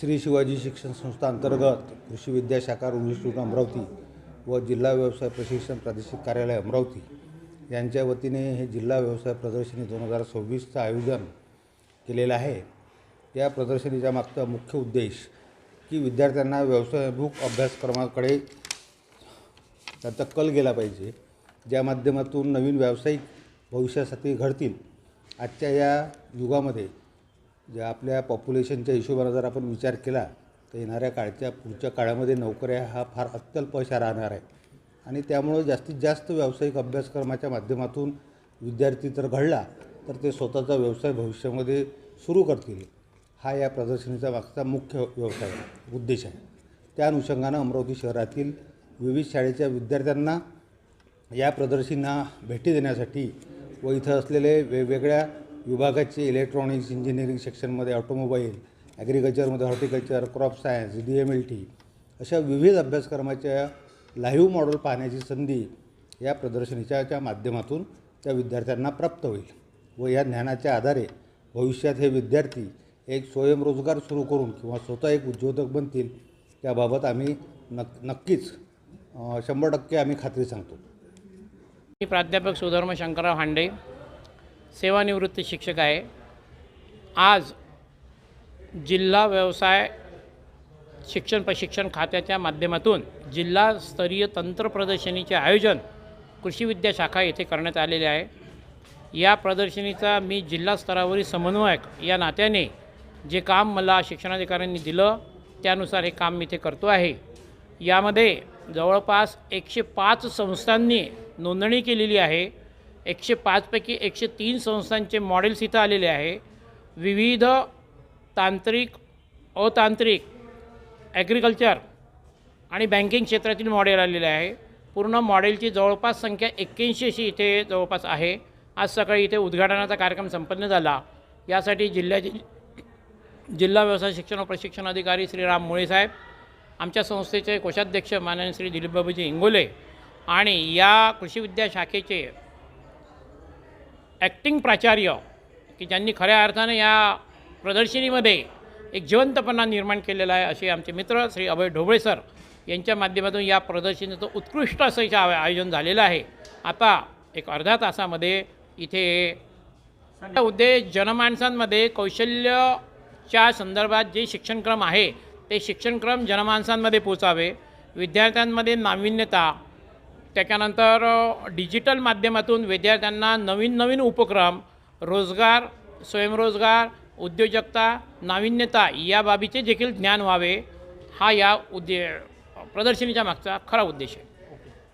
श्री शिवाजी शिक्षण संस्था अंतर्गत कृषी विद्याशाखा इन्स्टिट्यूट अमरावती व जिल्हा व्यवसाय प्रशिक्षण प्रादेशिक कार्यालय अमरावती यांच्या वतीने हे जिल्हा व्यवसाय प्रदर्शनी दोन हजार सव्वीसचं आयोजन केलेलं आहे. या प्रदर्शनीच्या मागचा मुख्य उद्देश की विद्यार्थ्यांना व्यवसायाभिमुख अभ्यासक्रमाकडे त्यांचा कल गेला पाहिजे ज्या माध्यमातून नवीन व्यावसायिक भविष्यासाठी घडतील. आजच्या या युगामध्ये ज्या आपल्या पॉप्युलेशनच्या हिशोबानं जर आपण विचार केला तर येणाऱ्या काळच्या पुढच्या काळामध्ये नोकऱ्या हा फार अत्यल्प अशा राहणार आहे. आणि त्यामुळं जास्तीत जास्त व्यावसायिक अभ्यासक्रमाच्या माध्यमातून विद्यार्थी जर घडला तर ते स्वतःचा व्यवसाय भविष्यामध्ये सुरू करतील. हा या प्रदर्शनीचा मागचा मुख्य व्यवसाय उद्देश आहे. त्या अनुषंगानं अमरावती शहरातील विविध शाळेच्या विद्यार्थ्यांना या प्रदर्शनींना भेटी देण्यासाठी व इथं असलेले वेगवेगळ्या विभागाचे इलेक्ट्रॉनिक्स इंजिनिअरिंग सेक्शनमध्ये automobile ॲग्रिकल्चरमध्ये horticulture crop science D M L T अशा विविध अभ्यासक्रमाच्या लाईव्ह मॉडेल पाहण्याची संधी या प्रदर्शनीच्या च्या माध्यमातून त्या विद्यार्थ्यांना प्राप्त होईल व या ज्ञानाच्या आधारे भविष्यात हे विद्यार्थी एक स्वयंरोजगार सुरू करून किंवा स्वतः एक उद्योजक बनतील त्याबाबत आम्ही नक नक्कीच शंभर टक्के आम्ही खात्री सांगतो. मी प्राध्यापक सुधर्म शंकरराव हांडे. सेवानिवृत्त शिक्षक आहे. आज जिल्हा व्यवसाय शिक्षण प्रशिक्षण खात्याच्या माध्यमातून जिल्हास्तरीय तंत्र प्रदर्शनीचे आयोजन कृषी विद्या शाखा येथे करण्यात आलेले आहे. या प्रदर्शनीचा मी जिल्हा स्तरावरील समन्वयक या नात्याने जे काम मला शिक्षणाधिकाऱ्यांनी दिलं त्यानुसार हे काम मी इथे करतो आहे. यामध्ये जवळपास एकशे पाच संस्थांनी नोंदणी केलेली आहे. एकशे पाचपैकी एकशे तीन संस्थांचे मॉडेल्स इथं आलेले आहे. विविध तांत्रिक अतांत्रिक ॲग्रिकल्चर आणि बँकिंग क्षेत्रातील मॉडेल आलेले आहे. पूर्ण मॉडेलची जवळपास संख्या एक्क्याऐंशी अशी इथे जवळपास आहे. आज सकाळी इथे उद्घाटनाचा कार्यक्रम संपन्न झाला. यासाठी जिल्ह्याचे जिल्हा व्यवसाय शिक्षण व प्रशिक्षण अधिकारी श्री राम मुळे साहेब आमच्या संस्थेचे कोषाध्यक्ष माननीय श्री दिलीपबाबूजी इंगोले आणि या कृषी विद्या शाखेचे ॲक्टिंग प्राचार्य की ज्यांनी खऱ्या अर्थानं या प्रदर्शनीमध्ये एक जिवंतपणा निर्माण केलेला आहे असे आमचे मित्र श्री अभय ढोबळे सर यांच्या माध्यमातून या प्रदर्शनीचं उत्कृष्ट असं आयोजन झालेलं आहे. आता एक अर्ध्या तासामध्ये इथे उद्देश जनमानसांमध्ये कौशल्याच्या संदर्भात जे शिक्षणक्रम आहे ते शिक्षणक्रम जनमानसांमध्ये पोचावे विद्यार्थ्यांमध्ये नाविन्यता त्याच्यानंतर डिजिटल माध्यमातून विद्यार्थ्यांना नवीन नवीन उपक्रम रोजगार स्वयंरोजगार उद्योजकता नाविन्यता या बाबीचे देखील ज्ञान व्हावे हा या उद्दे प्रदर्शनीच्या मागचा खरा उद्देश आहे.